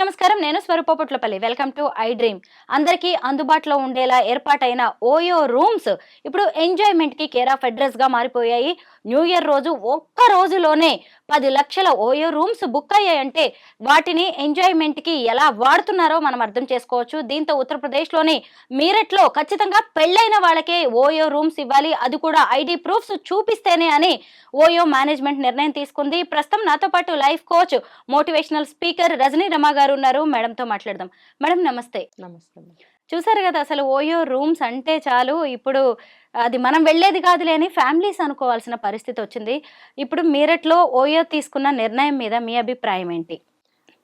నమస్కారం. నేను Swarupaputlapalli welcome to I dream అందరికీ అందుబాటులో ఉండేలా ఏర్పాటైన ఓయో రూమ్స్ ఇప్పుడు ఎంజాయ్మెంట్కి కేర్ ఆఫ్ అడ్రస్గా మారిపోయాయి. న్యూ ఇయర్ రోజు ఒక్క రోజులోనే పది లక్షల ఓయో రూమ్స్ బుక్ అయ్యాయంటే వాటిని ఎంజాయ్మెంట్కి ఎలా వాడుతున్నారో మనం అర్థం చేసుకోవచ్చు. దీంతో ఉత్తరప్రదేశ్లోని మీరట్లో ఖచ్చితంగా పెళ్ళైన వాళ్ళకే ఓయో రూమ్స్ ఇవ్వాలి. అది కూడా ఐడి ప్రూఫ్స్ చూపిస్తేనే అని ఓయో మేనేజ్మెంట్ నిర్ణయం తీసుకుంది. ప్రస్తుతం నాతో పాటు life coach motivational speaker Rajani Rama garu ఉన్నారు. మేడంతో మాట్లాడదాం. మేడం నమస్తే. నమస్తే చూసారు కదా అసలు ఓయో రూమ్స్ అంటే చాలు. ఇప్పుడు అది మనం వెళ్ళేది కాదులే అని ఫ్యామిలీస్ అనుకోవాల్సిన పరిస్థితి వచ్చింది. ఇప్పుడు మీరట్లో ఓయో తీసుకున్న నిర్ణయం మీద మీ అభిప్రాయం ఏంటి?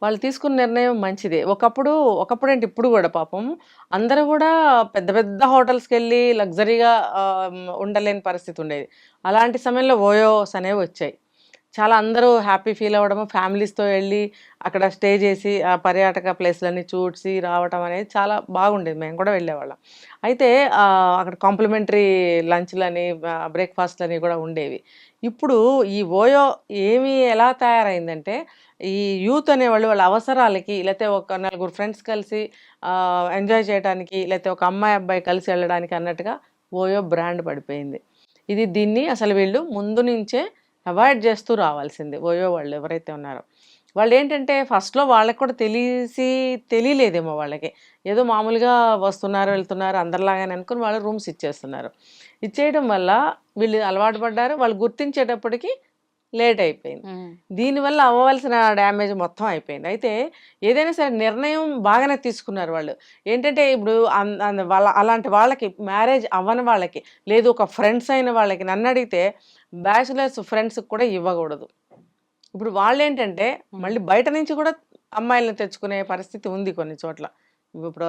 వాళ్ళు తీసుకున్న నిర్ణయం మంచిదే. ఒకప్పుడు ఒకప్పుడు అంటే ఇప్పుడు కూడా పాపం అందరూ కూడా పెద్ద పెద్ద హోటల్స్కి వెళ్ళి లగ్జరీగా ఉండలేని పరిస్థితి ఉండేది. అలాంటి సమయంలో ఓయోస్ అనేవి వచ్చాయి. చాలా అందరూ హ్యాపీ ఫీల్ అవ్వడము ఫ్యామిలీస్తో వెళ్ళి అక్కడ స్టే చేసి ఆ పర్యాటక ప్లేస్లన్నీ చూసి రావటం అనేది చాలా బాగుండేది. మేము కూడా వెళ్ళేవాళ్ళం. అయితే అక్కడ కాంప్లిమెంటరీ లంచ్లని బ్రేక్ఫాస్ట్లని కూడా ఉండేవి. ఇప్పుడు ఈ ఓయో ఏమి ఎలా తయారైందంటే ఈ యూత్ అనేవాళ్ళు వాళ్ళ అవసరాలకి లేకపోతే ఒక నలుగురు ఫ్రెండ్స్ కలిసి ఎంజాయ్ చేయడానికి లేకపోతే ఒక అమ్మాయి అబ్బాయి కలిసి వెళ్ళడానికి అన్నట్టుగా ఓయో బ్రాండ్ పడిపోయింది. ఇది దీన్ని అసలు వీళ్ళు ముందు నుంచే అవాయిడ్ చేస్తూ రావాల్సింది. ఓయో వాళ్ళు ఎవరైతే ఉన్నారో. వాళ్ళు ఏంటంటే ఫస్ట్లో వాళ్ళకి కూడా తెలిసి తెలియలేదేమో వాళ్ళకి. ఏదో మామూలుగా వస్తున్నారు వెళ్తున్నారు అందరిలాగానే అనుకుని వాళ్ళు రూమ్స్ ఇచ్చేస్తున్నారు. ఇచ్చేయడం వల్ల వీళ్ళు అలవాటు పడ్డారు. వాళ్ళు గుర్తించేటప్పటికి లేట్ అయిపోయింది. దీనివల్ల అవ్వవలసిన డ్యామేజ్ మొత్తం అయిపోయింది. అయితే ఏదైనా సరే నిర్ణయం బాగానే తీసుకున్నారు వాళ్ళు. ఏంటంటే ఇప్పుడు వాళ్ళ అలాంటి వాళ్ళకి మ్యారేజ్ అవ్వని వాళ్ళకి లేదు ఒక ఫ్రెండ్స్ అయిన వాళ్ళకి నన్ను అడిగితే బ్యాచులర్స్ ఫ్రెండ్స్కి కూడా ఇవ్వకూడదు. ఇప్పుడు వాళ్ళు ఏంటంటే మళ్ళీ బయట నుంచి కూడా అమ్మాయిలను తెచ్చుకునే పరిస్థితి ఉంది కొన్ని చోట్ల. ఇప్పుడు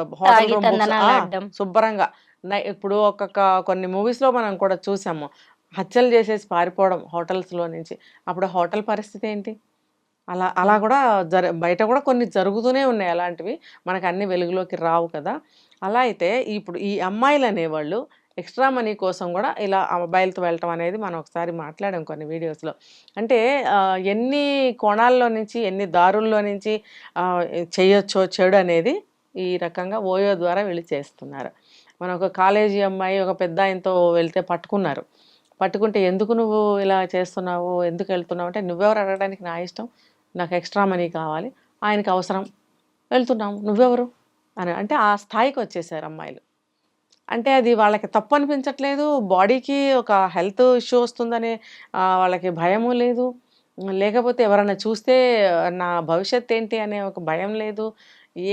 ఆడడం. శుభ్రంగా. ఇప్పుడు ఒక్కొక్క కొన్ని మూవీస్లో మనం కూడా చూసాము. హత్యలు చేసేసి పారిపోవడం హోటల్స్లో నుంచి. అప్పుడు హోటల్ పరిస్థితి ఏంటి? అలా అలా కూడా జర బయట కూడా కొన్ని జరుగుతూనే ఉన్నాయి అలాంటివి. మనకు అన్ని వెలుగులోకి రావు కదా. అలా అయితే ఇప్పుడు ఈ అమ్మాయిలు అనేవాళ్ళు ఎక్స్ట్రా మనీ కోసం కూడా ఇలా అబ్బాయిలతో వెళ్ళటం అనేది మనం ఒకసారి మాట్లాడాం కొన్ని వీడియోస్లో. అంటే ఎన్ని కోణాల్లో నుంచి ఎన్ని దారుల్లో నుంచి చేయొచ్చో చెడు అనేది ఈ రకంగా ఓయో ద్వారా వెళ్ళి చేస్తున్నారు. మన ఒక కాలేజీ అమ్మాయి ఒక పెద్ద ఆయనతో వెళ్తే పట్టుకున్నారు. పట్టుకుంటే ఎందుకు నువ్వు ఇలా చేస్తున్నావు? ఎందుకు వెళ్తున్నావు? అంటే నువ్వెవరు? అడగడానికి నా ఇష్టం. నాకు ఎక్స్ట్రా మనీ కావాలి. ఆయనకి అవసరం. వెళ్తున్నాము నువ్వెవరు? అని. అంటే ఆ స్థాయికి వచ్చేసారు అమ్మాయిలు. అంటే అది వాళ్ళకి తప్పు అనిపించట్లేదు బాడీకి ఒక హెల్త్ ఇష్యూ వస్తుందనే వాళ్ళకి భయము లేదు. లేకపోతే ఎవరైనా చూస్తే నా భవిష్యత్ ఏంటి అనే ఒక భయం లేదు.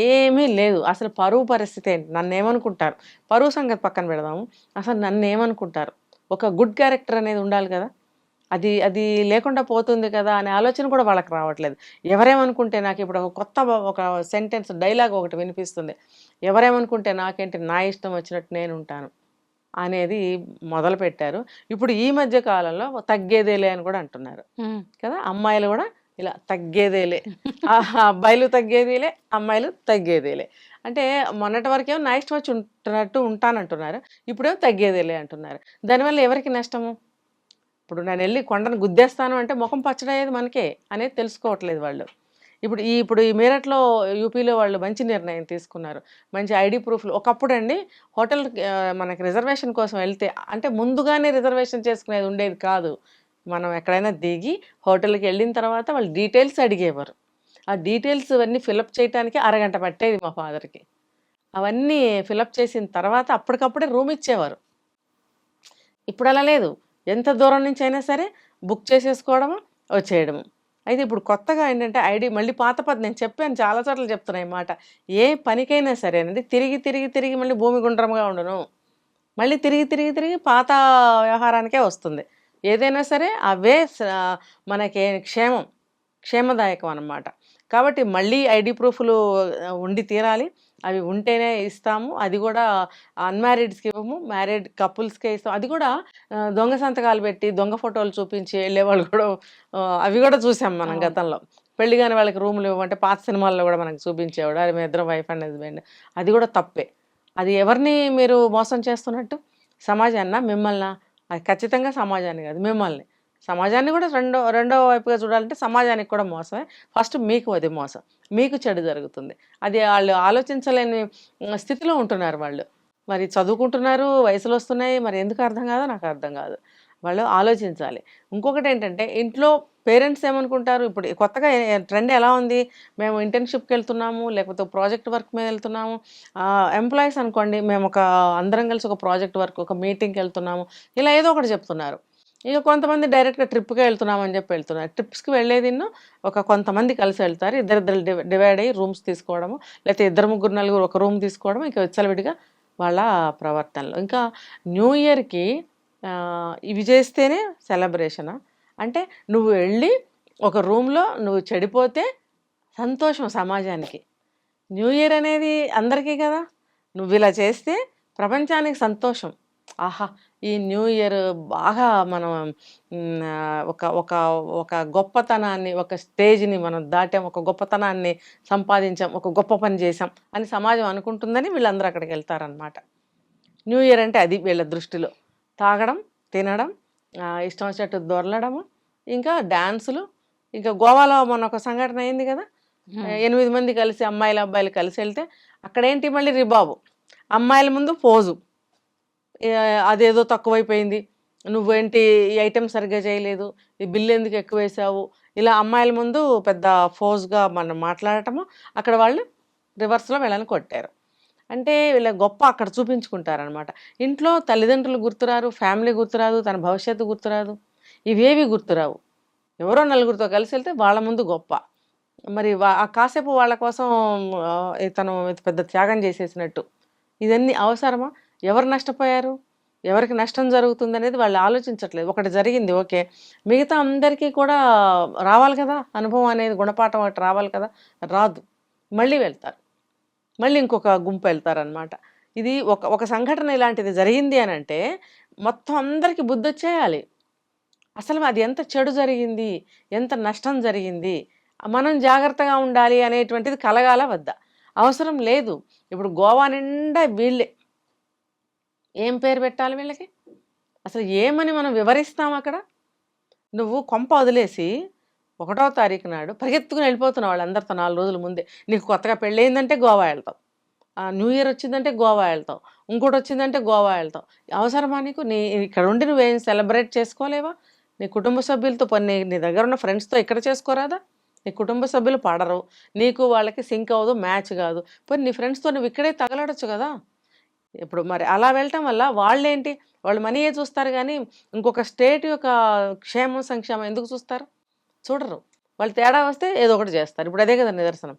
ఏమీ లేదు. అసలు పరువు పరిస్థితి ఏంటి? నన్ను ఏమనుకుంటారు పరువు సంగతి పక్కన పెడదాము. అసలు నన్ను ఏమనుకుంటారు ఒక గుడ్ క్యారెక్టర్ అనేది ఉండాలి కదా? అది అది లేకుండా పోతుంది కదా అనే ఆలోచన కూడా వాళ్ళకి రావట్లేదు. ఎవరేమనుకుంటే నాకు ఇప్పుడు ఒక కొత్త ఒక సెంటెన్స్ డైలాగ్ ఒకటి వినిపిస్తుంది. ఎవరేమనుకుంటే నాకేంటి నా ఇష్టం వచ్చినట్టు నేను ఉంటాను అనేది మొదలు పెట్టారు ఇప్పుడు ఈ మధ్య కాలంలో తగ్గేదేలే అని కూడా అంటున్నారు. కదా? అమ్మాయిలు కూడా ఇలా తగ్గేదేలే. అబ్బాయిలు తగ్గేదేలే అమ్మాయిలు తగ్గేదేలే. అంటే మొన్నటి వరకేమో నా ఇష్టం వచ్చి ఉంటున్నట్టు ఉంటానంటున్నారు. ఇప్పుడేమో తగ్గేదేలే అంటున్నారు. దానివల్ల ఎవరికి నష్టము? ఇప్పుడు నేను వెళ్ళి కొండను గుద్దేస్తాను అంటే ముఖం పచ్చడయ్యేది మనకే అనేది తెలుసుకోవట్లేదు వాళ్ళు. ఇప్పుడు ఈ ఇప్పుడు ఈ మీరట్లో యూపీలో వాళ్ళు మంచి నిర్ణయం తీసుకున్నారు. మంచి ఐడి ప్రూఫ్లు. ఒకప్పుడు అండి హోటల్ మనకి రిజర్వేషన్ కోసం వెళ్తే అంటే ముందుగానే రిజర్వేషన్ చేసుకునేది ఉండేది కాదు. మనం ఎక్కడైనా దిగి హోటల్కి వెళ్ళిన తర్వాత వాళ్ళు డీటెయిల్స్ అడిగేవారు. ఆ డీటెయిల్స్ అవన్నీ ఫిలప్ చేయడానికి అరగంట పట్టేది మా ఫాదర్కి. అవన్నీ ఫిలప్ చేసిన తర్వాత అప్పటికప్పుడే రూమ్ ఇచ్చేవారు. ఇప్పుడు అలా లేదు. ఎంత దూరం నుంచి అయినా సరే బుక్ చేసేసుకోవడము? వచ్చేయడము. అయితే ఇప్పుడు కొత్తగా ఏంటంటే ఐడి మళ్ళీ పాత పద్ధతి నేను చెప్పాను చాలా చోట్ల చెప్తున్నాయి మాట. ఏ పనికైనా సరే అనేది తిరిగి తిరిగి తిరిగి మళ్ళీ భూమి గుండ్రంగా ఉండను. మళ్ళీ తిరిగి తిరిగి తిరిగి పాత వ్యవహారానికే వస్తుంది. ఏదైనా సరే అవే స- మనకి క్షేమం క్షేమదాయకం అన్నమాట. కాబట్టి మళ్ళీ ఐడి ప్రూఫ్లు ఉండి తీరాలి. అవి ఉంటేనే ఇస్తాము. అది కూడా అన్మ్యారీడ్స్కి ఇవ్వము. మ్యారీడ్ కపుల్స్కే ఇస్తాం. అది కూడా దొంగ సంతకాలు పెట్టి దొంగ ఫోటోలు చూపించి వెళ్ళేవాళ్ళు కూడా ఆ, అవి కూడా చూసాం మనం. గతంలో. పెళ్ళి కాని వాళ్ళకి రూములు ఇవ్వమంటే పాత సినిమాల్లో కూడా మనకు చూపించేవాడు. అది మీ ఇద్దరు వైఫ్ అండ్ హస్బెండ్. అది కూడా తప్పే. అది ఎవరిని మీరు మోసం చేస్తున్నట్టు? సమాజాన్న? మిమ్మల్ని? అది ఖచ్చితంగా సమాజాన్ని కాదు మిమ్మల్ని. సమాజాన్ని కూడా రెండో రెండో వైపుగా చూడాలంటే సమాజానికి కూడా మోసమే. ఫస్ట్ మీకు అది మోసం. మీకు చెడు జరుగుతుంది. అది వాళ్ళు ఆలోచించలేని స్థితిలో ఉంటున్నారు వాళ్ళు. మరి చదువుకుంటున్నారు వయసులు వస్తున్నాయి మరి ఎందుకు అర్థం కాదో నాకు అర్థం కాదు. వాళ్ళు ఆలోచించాలి. ఇంకొకటి ఏంటంటే ఇంట్లో పేరెంట్స్ ఏమనుకుంటారు? ఇప్పుడు కొత్తగా ట్రెండ్ ఎలా ఉంది? మేము ఇంటర్న్షిప్కి వెళ్తున్నాము లేకపోతే ప్రాజెక్ట్ వర్క్ మీద వెళ్తున్నాము. ఎంప్లాయీస్ అనుకోండి మేము ఒక అందరం కలిసి ఒక ప్రాజెక్ట్ వర్క్ ఒక మీటింగ్కి వెళ్తున్నాము. ఇలా ఏదో ఒకటి చెప్తున్నారు. ఇక కొంతమంది డైరెక్ట్గా ట్రిప్కి వెళ్తున్నామని చెప్పి వెళ్తున్నారు. ట్రిప్స్కి వెళ్ళేది ఒక కొంతమంది కలిసి వెళ్తారు. ఇద్దరిద్దరు డివైడ్ అయ్యి రూమ్స్ తీసుకోవడము లేకపోతే ఇద్దరు ముగ్గురు నలుగురు ఒక రూమ్ తీసుకోవడం ఇంకా విచ్చలవిడిగా వాళ్ళ ప్రవర్తనలు. ఇంకా న్యూ ఇయర్కి ఇవి చేస్తేనే సెలబ్రేషనా అంటే నువ్వు వెళ్ళి ఒక రూమ్లో నువ్వు చెడిపోతే సంతోషం సమాజానికి. న్యూ ఇయర్ అనేది అందరికీ కదా. నువ్వు ఇలా చేస్తే ప్రపంచానికి సంతోషం. ఆహా ఈ న్యూ ఇయర్ బాగా మనం ఒక ఒక ఒక గొప్పతనాన్ని ఒక స్టేజ్ని మనం దాటాం ఒక గొప్పతనాన్ని సంపాదించాం ఒక గొప్ప పని చేసాం అని సమాజం అనుకుంటుందని వీళ్ళందరూ అక్కడికి వెళ్తారనమాట న్యూ ఇయర్ అంటే అది వీళ్ళ దృష్టిలో. తాగడం తినడం ఇష్టం వచ్చినట్టు దొరలడము ఇంకా డ్యాన్సులు ఇంకా గోవాలో మొన్న ఒక సంఘటన అయింది కదా. ఎనిమిది మంది కలిసి అమ్మాయిలు అబ్బాయిలు కలిసి వెళ్తే అక్కడేంటి మళ్ళీ రిబాబు? అమ్మాయిల ముందు పోజు. అదేదో తక్కువైపోయింది. నువ్వేంటి ఈ ఐటెం సరిగ్గా చేయలేదు ఈ బిల్లు ఎందుకు ఎక్కువ వేసావు? ఇలా అమ్మాయిల ముందు పెద్ద ఫోజ్గా మనం మాట్లాడటము అక్కడ వాళ్ళు రివర్స్లో వీళ్ళని కొట్టారు. అంటే వీళ్ళ గొప్ప అక్కడ చూపించుకుంటారనమాట ఇంట్లో తల్లిదండ్రులు గుర్తురారు ఫ్యామిలీ గుర్తురాదు తన భవిష్యత్తు గుర్తురాదు ఇవేవి గుర్తురావు. ఎవరో నలుగురితో కలిసి వెళ్తే వాళ్ళ ముందు గొప్ప. మరి వా- ఆ కాసేపు వాళ్ళ కోసం తను పెద్ద త్యాగం చేసేసినట్టు. ఇదన్నీ అవసరమా? ఎవరు నష్టపోయారు? ఎవరికి నష్టం జరుగుతుంది అనేది వాళ్ళు ఆలోచించట్లేదు. ఒకటి జరిగింది ఓకే. మిగతా అందరికీ కూడా రావాలి కదా? అనుభవం అనేది గుణపాఠం ఒకటి రావాలి కదా? రాదు. మళ్ళీ వెళ్తారు. మళ్ళీ ఇంకొక గుంపు వెళ్తారనమాట ఇది ఒక ఒక సంఘటన ఇలాంటిది జరిగింది అని అంటే మొత్తం అందరికీ బుద్ధి వచ్చేయాలి. అసలు అది ఎంత చెడు జరిగింది? ఎంత నష్టం జరిగింది? మనం జాగ్రత్తగా ఉండాలి అనేటువంటిది కలగాల వద్దా. అవసరం లేదు. ఇప్పుడు గోవా నిండా వీళ్ళే. ఏం పేరు పెట్టాలి వీళ్ళకి? అసలు ఏమని మనం వివరిస్తాం అక్కడ? నువ్వు కొంప వదిలేసి ఒకటో తారీఖు నాడు పరిగెత్తుకుని వెళ్ళిపోతున్నావు వాళ్ళందరితో నాలుగు రోజుల ముందే. నీకు కొత్తగా పెళ్ళయిందంటే గోవా వెళ్తావు. ఆ, న్యూ ఇయర్ వచ్చిందంటే గోవా వెళ్తావు. ఇంకోటి వచ్చిందంటే గోవా వెళ్తావు. అవసరమా నీకు? నీ ఇక్కడ ఉండి నువ్వేం సెలబ్రేట్ చేసుకోలేవా? నీ కుటుంబ సభ్యులతో పని నీ దగ్గర ఉన్న ఫ్రెండ్స్తో ఇక్కడ చేసుకోరాదా? నీ కుటుంబ సభ్యులు పడరు. నీకు వాళ్ళకి సింక్ అవ్వదు మ్యాచ్ కాదు. పోనీ నీ ఫ్రెండ్స్తో నువ్వు ఇక్కడే తగలడచ్చు కదా? ఇప్పుడు మరి అలా వెళ్ళటం వల్ల వాళ్ళేంటి? వాళ్ళు మనీయే చూస్తారు కానీ ఇంకొక స్టేట్ యొక్క క్షేమం సంక్షేమం ఎందుకు చూస్తారు? చూడరు. వాళ్ళు తేడా వస్తే ఏదో ఒకటి చేస్తారు. ఇప్పుడు అదే కదా నిదర్శనం.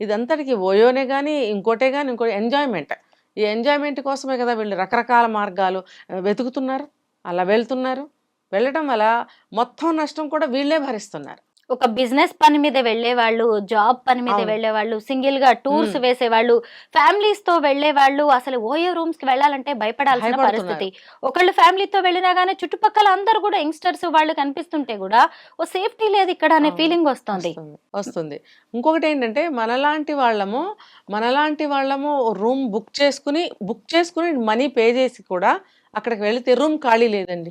ఇదంతటికి ఓయోనే కానీ ఇంకోటే కానీ ఇంకో ఎంజాయ్మెంట్. ఈ ఎంజాయ్మెంట్ కోసమే కదా వీళ్ళు రకరకాల మార్గాలు వెతుకుతున్నారు. అలా వెళ్తున్నారు. వెళ్ళటం వల్ల మొత్తం నష్టం కూడా వీళ్ళే భరిస్తున్నారు. ఒక బిజినెస్ పని మీద వెళ్ళే వాళ్ళు జాబ్ పని మీద అవును. వెళ్ళే వాళ్ళు సింగిల్గా టూర్స్ మ్మ్. వేసే వాళ్ళు ఫ్యామిలీస్తో వెళ్ళే వాళ్ళు అసలు ఓయో రూమ్స్కి వెళ్ళాలంటే భయపడాల్సిన. పరిస్థితి ఒకళ్ళు ఫ్యామిలీతో వెళ్ళినా గానీ చుట్టుపక్కల అందరు కూడా యంగ్స్టర్స్ వాళ్ళు కనిపిస్తుంటే కూడా ఓ సేఫ్టీ లేదు ఇక్కడ అనే. ఫీలింగ్ వస్తుంది వస్తుంది ఇంకొకటి ఏంటంటే మనలాంటి వాళ్ళము మనలాంటి వాళ్ళము రూమ్ బుక్ చేసుకుని బుక్ చేసుకుని మనీ పే చేసి కూడా అక్కడికి వెళితే రూమ్ ఖాళీ లేదండి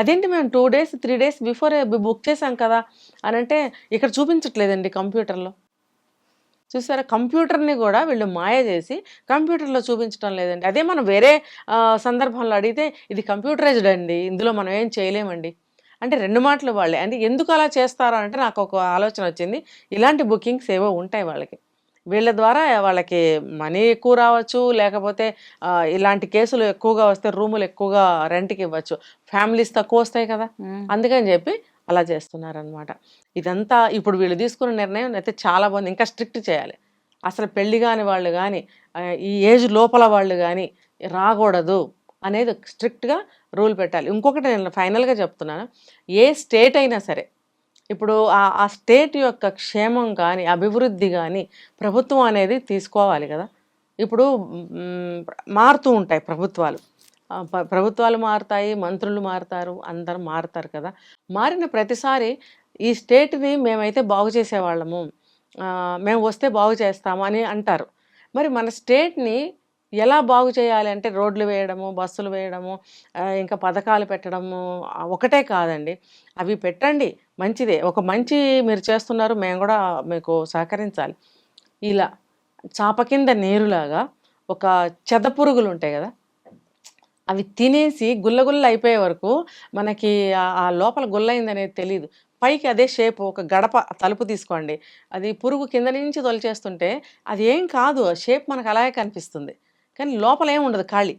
అదేంటి మేము two days three days before book చేసాం కదా అని అంటే ఇక్కడ చూపించట్లేదండి కంప్యూటర్లో. చూసారా? కంప్యూటర్ని కూడా వీళ్ళు మాయ చేసి కంప్యూటర్లో చూపించడం లేదండి. అదే మనం వేరే సందర్భంలో అడిగితే ఇది కంప్యూటరైజ్డ్ అండి ఇందులో మనం ఏం చేయలేమండి. అంటే రెండు మాటలు వాళ్ళే. అంటే ఎందుకు అలా చేస్తారో అంటే నాకు ఒక ఆలోచన వచ్చింది. ఇలాంటి బుకింగ్స్ ఏవో ఉంటాయి వాళ్ళకి. వీళ్ళ ద్వారా వాళ్ళకి మనీ ఎక్కువ రావచ్చు లేకపోతే ఇలాంటి కేసులు ఎక్కువగా వస్తే రూములు ఎక్కువగా రెంట్కి ఇవ్వచ్చు. ఫ్యామిలీస్ తక్కువ వస్తాయి కదా. అందుకని చెప్పి అలా చేస్తున్నారనమాట ఇదంతా ఇప్పుడు వీళ్ళు తీసుకున్న నిర్ణయం అయితే చాలా బాగుంది. ఇంకా స్ట్రిక్ట్ చేయాలి. అసలు పెళ్ళి కాని వాళ్ళు కానీ ఈ ఏజ్ లోపల వాళ్ళు కానీ రాకూడదు అనేది స్ట్రిక్ట్గా రూల్ పెట్టాలి. ఇంకొకటి నేను ఫైనల్గా చెప్తున్నాను. ఏ స్టేట్ అయినా సరే ఇప్పుడు ఆ ఆ స్టేట్ యొక్క క్షేమం కానీ అభివృద్ధి కానీ ప్రభుత్వం అనేది తీసుకోవాలి కదా. ఇప్పుడు మారుతూ ఉంటాయి ప్రభుత్వాలు. ప్రభుత్వాలు మారుతాయి మంత్రులు మారుతారు అందరు మారుతారు కదా. మారిన ప్రతిసారి ఈ స్టేట్ని మేమైతే బాగు చేసేవాళ్ళము. మేము వస్తే బాగు చేస్తాము అని అంటారు. మరి మన స్టేట్ని ఎలా బాగు చేయాలి అంటే రోడ్లు వేయడము బస్సులు వేయడము ఇంకా పథకాలు పెట్టడము ఒకటే కాదండి. అవి పెట్టండి. మంచిదే. ఒక మంచి మీరు చేస్తున్నారు మేము కూడా మీకు సహకరించాలి. ఇలా చాప కింద నీరులాగా ఒక చెద పురుగులు ఉంటాయి కదా అవి తినేసి గుల్లగుల్ల అయిపోయే వరకు మనకి ఆ- లోపల గుల్ల తెలియదు పైకి అదే షేప్ ఒక గడప తలుపు తీసుకోండి. అది పురుగు కింద నుంచి తొలిచేస్తుంటే అది ఏం కాదు. షేప్ మనకు అలాగే కనిపిస్తుంది. కానీ లోపల ఏం ఉండదు ఖాళీ.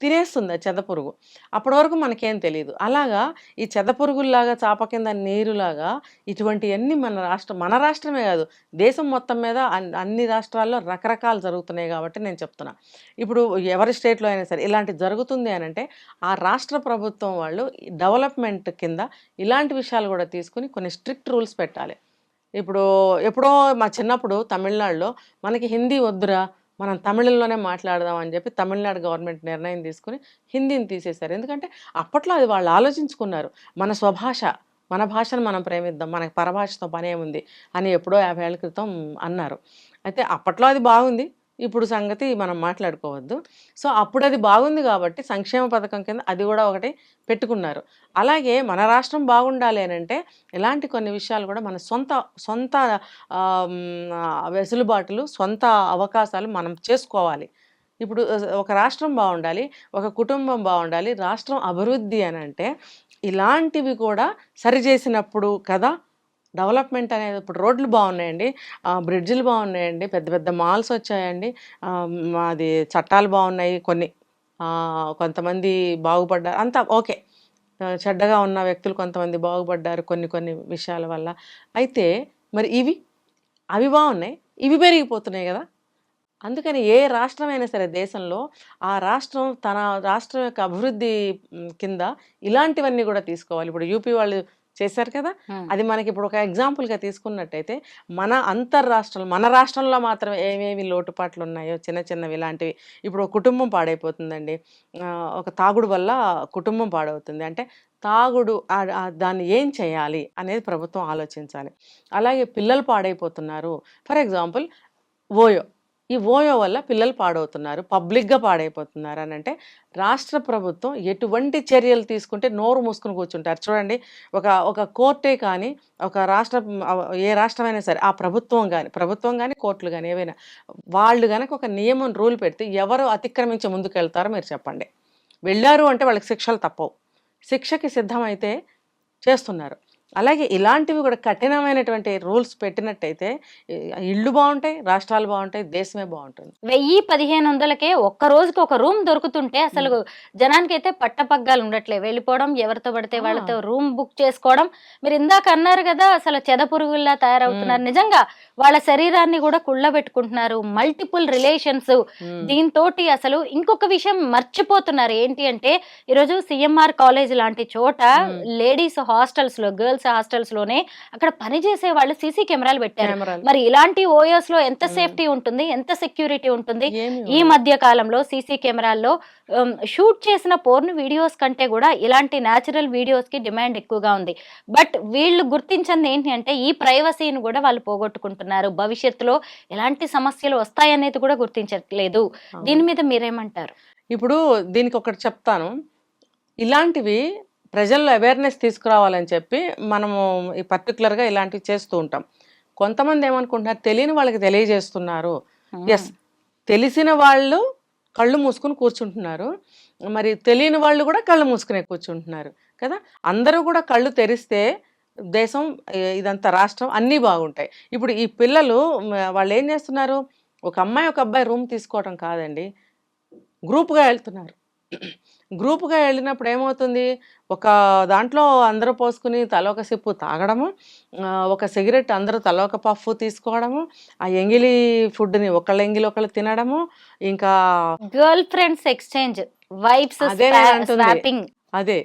తినేస్తుంది ఆ చెద పురుగు. అప్పటి వరకు మనకేం తెలియదు అలాగా ఈ చెద పురుగుల్లాగా చాప కింద నీరులాగా ఇటువంటివన్నీ మన రాష్ట్రం మన రాష్ట్రమే కాదు దేశం మొత్తం మీద అన్- అన్ని రాష్ట్రాల్లో రకరకాలు జరుగుతున్నాయి కాబట్టి నేను చెప్తున్నా. ఇప్పుడు ఎవరి స్టేట్లో అయినా సరే ఇలాంటి జరుగుతుంది అని అంటే ఆ రాష్ట్ర ప్రభుత్వం వాళ్ళు డెవలప్మెంట్ కింద ఇలాంటి విషయాలు కూడా తీసుకుని కొన్ని స్ట్రిక్ట్ రూల్స్ పెట్టాలి. ఇప్పుడు ఎప్పుడో మా చిన్నప్పుడు తమిళనాడులో మనకి హిందీ వద్దురా మనం తమిళంలోనే మాట్లాడదాం అని చెప్పి తమిళనాడు గవర్నమెంట్ నిర్ణయం తీసుకుని హిందీని తీసేశారు. ఎందుకంటే అప్పట్లో అది వాళ్ళు ఆలోచించుకున్నారు. మన స్వభాష మన భాషను మనం ప్రేమిద్దాం మనకి పరభాషతో పనేముంది అని ఎప్పుడో యాభై ఏళ్ళ క్రితం అన్నారు. అయితే అప్పట్లో అది బాగుంది. ఇప్పుడు సంగతి మనం మాట్లాడుకోవద్దు. సో అప్పుడు అది బాగుంది కాబట్టి సంక్షేమ పథకం కింద అది కూడా ఒకటి పెట్టుకున్నారు. అలాగే మన రాష్ట్రం బాగుండాలి అని అంటే ఇలాంటి కొన్ని విషయాలు కూడా మన సొంత సొంత వెసులుబాటులు సొంత అవకాశాలు మనం చేసుకోవాలి. ఇప్పుడు ఒక రాష్ట్రం బాగుండాలి ఒక కుటుంబం బాగుండాలి రాష్ట్రం అభివృద్ధి అని అంటే ఇలాంటివి కూడా సరిచేసినప్పుడు కదా డెవలప్మెంట్ అనేది ఇప్పుడు రోడ్లు బాగున్నాయండి. బ్రిడ్జిలు బాగున్నాయండి. పెద్ద పెద్ద మాల్స్ వచ్చాయండి. అది చట్టాలు బాగున్నాయి. కొన్ని కొంతమంది బాగుపడ్డారు. అంతా ఓకే. చెడ్డగా ఉన్న వ్యక్తులు కొంతమంది బాగుపడ్డారు కొన్ని కొన్ని విషయాల వల్ల. అయితే మరి ఇవి అవి బాగున్నాయి. ఇవి పెరిగిపోతున్నాయి కదా. అందుకని ఏ రాష్ట్రమైనా సరే దేశంలో ఆ రాష్ట్రం తన రాష్ట్రం యొక్క అభివృద్ధి కింద ఇలాంటివన్నీ కూడా తీసుకోవాలి. ఇప్పుడు యూపీ వాళ్ళు చేశారు కదా. అది మనకి ఇప్పుడు ఒక ఎగ్జాంపుల్గా తీసుకున్నట్టయితే మన అంతర్రాష్ట్రాలు మన రాష్ట్రంలో మాత్రం ఏమేమి లోటుపాట్లు ఉన్నాయో చిన్న చిన్నవి ఇలాంటివి ఇప్పుడు ఒక కుటుంబం పాడైపోతుందండి. ఒక తాగుడు వల్ల కుటుంబం పాడవుతుంది. అంటే తాగుడు దాన్ని ఏం చేయాలి అనేది ప్రభుత్వం ఆలోచించాలి. అలాగే పిల్లలు పాడైపోతున్నారు. ఫర్ ఎగ్జాంపుల్ ఓయో ఈ ఓయో వల్ల పిల్లలు పాడవుతున్నారు పబ్లిక్గా పాడైపోతున్నారు అని అంటే రాష్ట్ర ప్రభుత్వం ఎటువంటి చర్యలు తీసుకుంటే నోరు మూసుకుని కూర్చుంటారు. చూడండి ఒక ఒక కోర్టే కానీ ఒక రాష్ట్ర ఏ రాష్ట్రమైనా సరే ఆ ప్రభుత్వం కానీ ప్రభుత్వం కానీ కోర్టులు కానీ ఏవైనా వాళ్ళు కనుక ఒక నియమం రూల్ పెడితే ఎవరు అతిక్రమించి ముందుకు వెళ్తారో మీరు చెప్పండి. వెళ్ళారు అంటే వాళ్ళకి శిక్షలు తప్పవు. శిక్షకి సిద్ధమైతే చేస్తున్నారు. అలాగే ఇలాంటివి కూడా కఠినమైనటువంటి రూల్స్ పెట్టినట్టయితే ఇళ్ళు బాగుంటాయి రాష్ట్రాలు బాగుంటాయి దేశమే బాగుంటుంది. వెయ్యి పదిహేను వందలకే ఒక్క రోజుకి ఒక రూమ్ దొరుకుతుంటే అసలు జనానికి అయితే పట్టపగ్గాలు ఉండట్లే. వెళ్ళిపోవడం ఎవరితో పడితే. వాళ్ళతో రూమ్ బుక్ చేసుకోవడం. మీరు ఇందాక అన్నారు కదా అసలు చెద పురుగుల్లా తయారవుతున్నారు. నిజంగా వాళ్ళ శరీరాన్ని కూడా కుళ్ళబెట్టుకుంటున్నారు. Multiple relations. దీంతో అసలు ఇంకొక విషయం మర్చిపోతున్నారు. ఏంటి అంటే ఈరోజు సిఎంఆర్ కాలేజ్ లాంటి చోట. లేడీస్ హాస్టల్స్లో గర్ల్స్ హాస్టల్స్లోనే అక్కడ పనిచేసే వాళ్ళు సీసీ కెమెరాలు పెట్టారు. మరి ఇలాంటి ఓయోస్లో ఎంత. సేఫ్టీ ఉంటుంది? ఎంత సెక్యూరిటీ ఉంటుంది? ఈ. మధ్య కాలంలో సీసీ కెమెరాల్లో షూట్ చేసిన పోర్న్ వీడియోస్ కంటే కూడా ఇలాంటి న్యాచురల్ వీడియోస్కి డిమాండ్ ఎక్కువగా ఉంది. బట్ వీళ్ళు గుర్తించింది ఏంటి అంటే ఈ ప్రైవసీని కూడా వాళ్ళు పోగొట్టుకుంటున్నారు. భవిష్యత్తులో ఎలాంటి సమస్యలు వస్తాయనేది కూడా గుర్తించట్లేదు. దీని మీద మీరేమంటారు? ఇప్పుడు దీనికి ఒకటి చెప్తాను. ఇలాంటివి ప్రజల్లో అవేర్నెస్ తీసుకురావాలని చెప్పి మనము ఈ పర్టికులర్గా ఇలాంటివి చేస్తూ ఉంటాం. కొంతమంది ఏమనుకుంటున్నారు? తెలియని వాళ్ళకి తెలియజేస్తున్నారు. ఎస్ తెలిసిన వాళ్ళు కళ్ళు మూసుకుని కూర్చుంటున్నారు. మరి తెలియని వాళ్ళు కూడా కళ్ళు మూసుకునే కూర్చుంటున్నారు కదా? అందరూ కూడా కళ్ళు తెరిస్తే దేశం ఇదంతా రాష్ట్రం అన్నీ బాగుంటాయి. ఇప్పుడు ఈ పిల్లలు వాళ్ళు ఏం చేస్తున్నారు? ఒక అమ్మాయి ఒక అబ్బాయి రూమ్ తీసుకోవడం కాదండి. గ్రూప్గా వెళ్తున్నారు. గ్రూప్గా వెళ్ళినప్పుడు ఏమవుతుంది? ఒక దాంట్లో అందరూ పోసుకుని తల ఒక సిప్పు తాగడము ఒక సిగరెట్ అందరూ తల ఒక పఫ్ తీసుకోవడము ఆ ఎంగిలి ఫుడ్ని ఒకళ్ళ ఎంగిలి ఒకళ్ళు తినడము ఇంకా గర్ల్ ఫ్రెండ్స్ ఎక్స్చేంజ్ వైబ్స్ అదే అదే.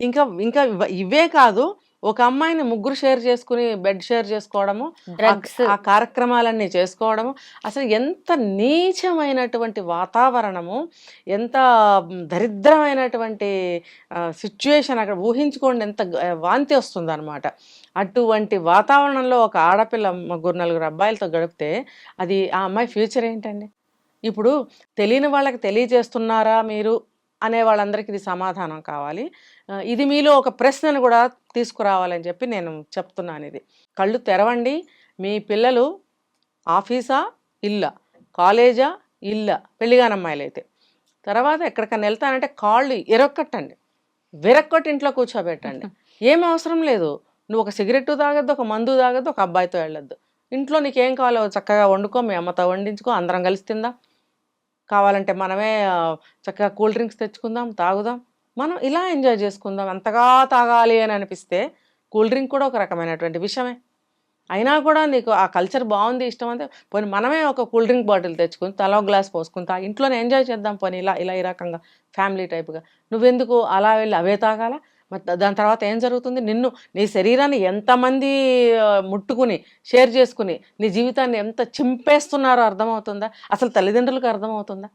ఇంకా ఇంకా ఇవే కాదు ఒక అమ్మాయిని ముగ్గురు షేర్ చేసుకుని బెడ్ షేర్ చేసుకోవడము డ్రగ్స్. ఆ కార్యక్రమాలన్నీ చేసుకోవడము అసలు ఎంత నీచమైనటువంటి వాతావరణము ఎంత దరిద్రమైనటువంటి సిచ్యువేషన్ అక్కడ ఊహించుకోండి ఎంత వాంతి వస్తుంది అనమాట అటువంటి వాతావరణంలో ఒక ఆడపిల్ల ముగ్గురు నలుగురు అబ్బాయిలతో గడిపితే అది ఆ అమ్మాయి ఫ్యూచర్ ఏంటండి? ఇప్పుడు తెలియని వాళ్ళకి తెలియజేస్తున్నారా మీరు? అనే వాళ్ళందరికీ ఇది సమాధానం కావాలి. ఇది మీలో ఒక ప్రశ్నను కూడా తీసుకురావాలని చెప్పి నేను చెప్తున్నాను ఇది. కళ్ళు తెరవండి మీ పిల్లలు ఆఫీసా ఇల్లా? కాలేజా ఇల్లా? పెళ్ళిగాని అమ్మాయిలు అయితే తర్వాత ఎక్కడికైనా వెళ్తానంటే కాళ్ళు ఎరొక్కట్టండి. విరక్కొట్టి ఇంట్లో కూర్చోబెట్టండి. ఏం అవసరం లేదు. నువ్వు ఒక సిగరెట్ తాగొద్దు ఒక మందు తాగొద్దు ఒక అబ్బాయితో వెళ్ళొద్దు. ఇంట్లో నీకేం కావాలో చక్కగా వండుకో మీ అమ్మతో వండించుకో అందరం కలిసి తిందాం. కావాలంటే మనమే చక్కగా కూల్ డ్రింక్స్ తెచ్చుకుందాం తాగుదాం. మనం ఇలా ఎంజాయ్ చేసుకుందాం అంతగా తాగాలి అని అనిపిస్తే కూల్ డ్రింక్ కూడా ఒక రకమైనటువంటి విషయమే. అయినా కూడా నీకు ఆ కల్చర్ బాగుంది ఇష్టం అంటే పోనీ మనమే ఒక కూల్ డ్రింక్ బాటిల్ తెచ్చుకుని తల గ్లాస్ పోసుకుంటా ఇంట్లోనే ఎంజాయ్ చేద్దాం పోనీ ఇలా ఇలా ఈ రకంగా ఫ్యామిలీ టైప్గా నువ్వెందుకు అలా వెళ్ళి అవే తాగాలా? మరి దాని తర్వాత ఏం జరుగుతుంది? నిన్ను నీ శరీరాన్ని ఎంతమంది ముట్టుకుని షేర్ చేసుకుని నీ జీవితాన్ని ఎంత చింపేస్తున్నారో అర్థమవుతుందా? అసలు తల్లిదండ్రులకు అర్థమవుతుందా?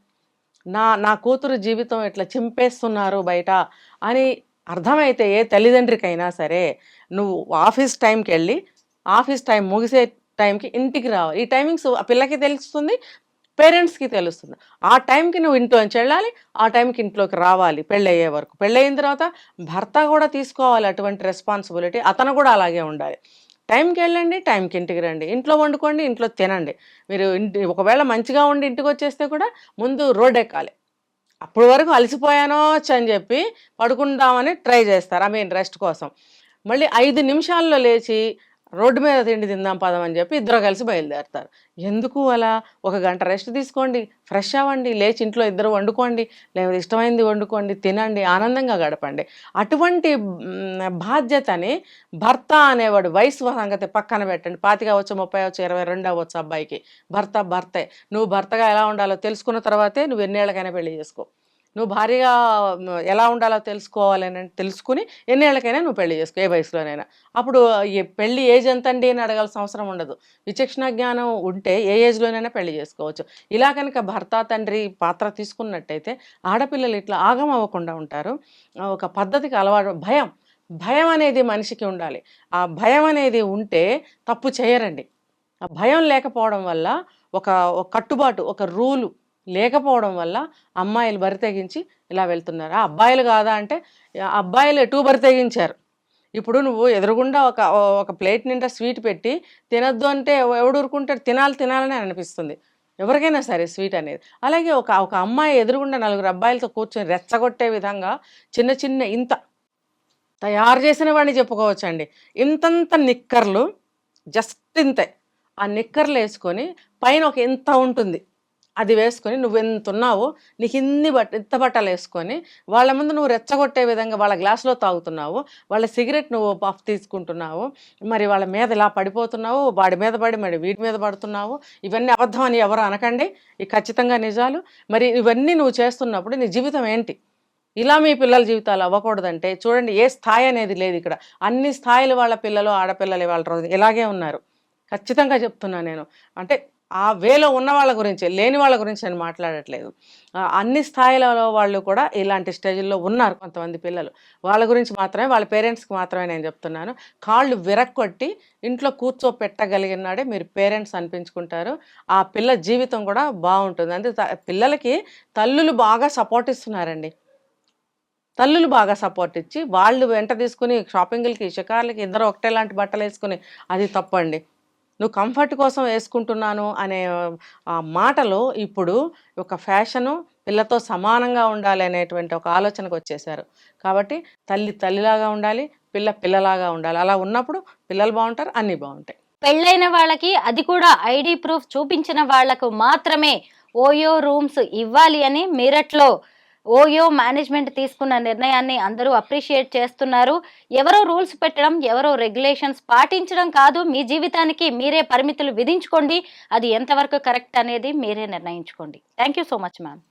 నా నా కూతురు జీవితం ఇట్లా చింపేస్తున్నారు బయట అని అర్థమైతే ఏ తల్లిదండ్రికైనా సరే నువ్వు ఆఫీస్ టైంకి వెళ్ళి ఆఫీస్ టైం ముగిసే టైంకి ఇంటికి రావాలి. ఈ టైమింగ్స్ ఆ పిల్లకి తెలుస్తుంది పేరెంట్స్కి తెలుస్తుంది. ఆ టైంకి నువ్వు ఇంట్లోంచి వెళ్ళాలి ఆ టైంకి ఇంట్లోకి రావాలి పెళ్ళయ్యే వరకు. పెళ్ళయిన తర్వాత భర్త కూడా తీసుకోవాలి అటువంటి రెస్పాన్సిబిలిటీ అతను కూడా అలాగే ఉండాలి. టైంకి వెళ్ళండి టైంకి ఇంటికి రండి. ఇంట్లో వండుకోండి ఇంట్లో తినండి. మీరు ఇంటి ఒకవేళ మంచిగా ఉండి ఇంటికి వచ్చేస్తే కూడా ముందు రోడ్ ఎక్కాలి. అప్పటి వరకు అలసిపోయానో అని చెప్పి పడుకుందామని ట్రై చేస్తారు ఐ మీన్ రెస్ట్ కోసం. మళ్ళీ ఐదు నిమిషాల్లో లేచి రోడ్డు మీద తిండి తిందాం పదం అని చెప్పి ఇద్దరు కలిసి బయలుదేరుతారు. ఎందుకు అలా? ఒక గంట రెస్ట్ తీసుకోండి ఫ్రెష్ అవ్వండి లేచి ఇంట్లో ఇద్దరు వండుకోండి లేదా ఇష్టమైంది వండుకోండి తినండి ఆనందంగా గడపండి. అటువంటి బాధ్యతని భర్త అనేవాడు వయసు సంగతి పక్కన పెట్టండి. పాతిక అవ్వచ్చు ముప్పై అవ్వచ్చు ఇరవై రెండు అవ్వచ్చు అబ్బాయికి. భర్త భర్తే. నువ్వు భర్తగా ఎలా ఉండాలో తెలుసుకున్న తర్వాతే నువ్వు ఎన్నేళ్ళకైనా పెళ్ళి చేసుకో. నువ్వు భారీగా ఎలా ఉండాలో తెలుసుకోవాలని తెలుసుకుని ఎన్నేళ్ళకైనా నువ్వు పెళ్ళి చేసుకో ఏ వయసులోనైనా. అప్పుడు ఈ పెళ్ళి ఏజ్ ఎంత అండి అని అడగాల్సిన అవసరం ఉండదు. విచక్షణ జ్ఞానం ఉంటే ఏ ఏజ్లోనైనా పెళ్ళి చేసుకోవచ్చు. ఇలా కనుక భర్త తండ్రి పాత్ర తీసుకున్నట్టయితే ఆడపిల్లలు ఇట్లా ఆగం అవ్వకుండా ఉంటారు. ఒక పద్ధతికి అలవాటు భయం భయం అనేది మనిషికి ఉండాలి. ఆ భయం అనేది ఉంటే తప్పు చేయరండి. ఆ భయం లేకపోవడం వల్ల ఒక కట్టుబాటు ఒక రూలు లేకపోవడం వల్ల అమ్మాయిలు బరి తెగించి ఇలా వెళ్తున్నారు. ఆ అబ్బాయిలు కాదా అంటే అబ్బాయిలు ఎటు బరి తెగించారు. ఇప్పుడు నువ్వు ఎదురుగుండా ఒక ఒక ప్లేట్ నిండా స్వీట్ పెట్టి తినద్దు అంటే ఎవడు ఊరుకుంటాడు? తినాలి తినాలని అనిపిస్తుంది. ఎవరికైనా సరే స్వీట్ అనేది. అలాగే ఒక ఒక అమ్మాయి ఎదురుగుండా నలుగురు అబ్బాయిలతో కూర్చొని రెచ్చగొట్టే విధంగా చిన్న చిన్న ఇంత తయారు చేసిన వాడిని చెప్పుకోవచ్చండి. ఇంతంత నిక్కర్లు జస్ట్ ఇంతే. ఆ నిక్కర్లు వేసుకొని పైన ఒక ఇంత ఉంటుంది. అది వేసుకొని నువ్వు ఎంత ఉన్నావో నీకు ఇన్ని బట్ట ఇంత బట్టలు వేసుకొని వాళ్ళ ముందు నువ్వు రెచ్చగొట్టే విధంగా వాళ్ళ గ్లాసులో తాగుతున్నావు వాళ్ళ సిగరెట్ నువ్వు పఫ్ తీసుకుంటున్నావు మరి వాళ్ళ మీద ఇలా పడిపోతున్నావు వాడి మీద పడి మరి వీటి మీద పడుతున్నావు ఇవన్నీ అబద్ధం అని ఎవరు అనకండి. ఇవి ఖచ్చితంగా నిజాలు. మరి ఇవన్నీ నువ్వు చేస్తున్నప్పుడు నీ జీవితం ఏంటి? ఇలా మీ పిల్లల జీవితాలు అవ్వకూడదంటే చూడండి ఏ స్థాయి అనేది లేదు ఇక్కడ. అన్ని స్థాయిలు వాళ్ళ పిల్లలు ఆడపిల్లలు వాళ్ళ రోజు ఇలాగే ఉన్నారు. ఖచ్చితంగా చెప్తున్నాను నేను. అంటే ఆ వేలో ఉన్న వాళ్ళ గురించి లేని వాళ్ళ గురించి నేను మాట్లాడట్లేదు. అన్ని స్థాయిలలో వాళ్ళు కూడా ఇలాంటి స్టేజ్లో ఉన్నారు కొంతమంది పిల్లలు. వాళ్ళ గురించి మాత్రమే వాళ్ళ పేరెంట్స్కి మాత్రమే నేను చెప్తున్నాను. కాళ్ళు విరక్కొట్టి ఇంట్లో కూర్చోపెట్టగలిగినాడే మీరు పేరెంట్స్ అనిపించుకుంటారు. ఆ పిల్ల జీవితం కూడా బాగుంటుంది. అంటే పిల్లలకి తల్లులు బాగా సపోర్ట్ ఇస్తున్నారండి. తల్లులు బాగా సపోర్ట్ ఇచ్చి వాళ్ళు వెంట తీసుకుని షాపింగ్లకి షికార్లకి ఇద్దరు ఒకటే లాంటి బట్టలు వేసుకుని అది తప్పండి. నువ్వు కంఫర్ట్ కోసం వేసుకుంటున్నాను అనే ఆ మాటలు ఇప్పుడు ఒక ఫ్యాషను పిల్లతో సమానంగా ఉండాలి అనేటువంటి ఒక ఆలోచనకు వచ్చేసారు కాబట్టి తల్లి తల్లిలాగా ఉండాలి పిల్ల పిల్లలాగా ఉండాలి. అలా ఉన్నప్పుడు పిల్లలు బాగుంటారు అన్నీ బాగుంటాయి. పెళ్ళైన వాళ్ళకి అది కూడా ఐడి ప్రూఫ్ చూపించిన వాళ్ళకు మాత్రమే ఓయో రూమ్స్ ఇవ్వాలి అని మీరట్లో ఓయో మేనేజ్మెంట్ తీసుకున్న నిర్ణయాన్ని అందరూ అప్రిషియేట్ చేస్తున్నారు. ఎవరో రూల్స్ పెట్టడం ఎవరో రెగ్యులేషన్స్ పాటించడం కాదు. మీ జీవితానికి మీరే పరిమితులు విధించుకోండి. అది ఎంతవరకు కరెక్ట్ అనేది మీరే నిర్ణయించుకోండి. Thank you so much ma'am.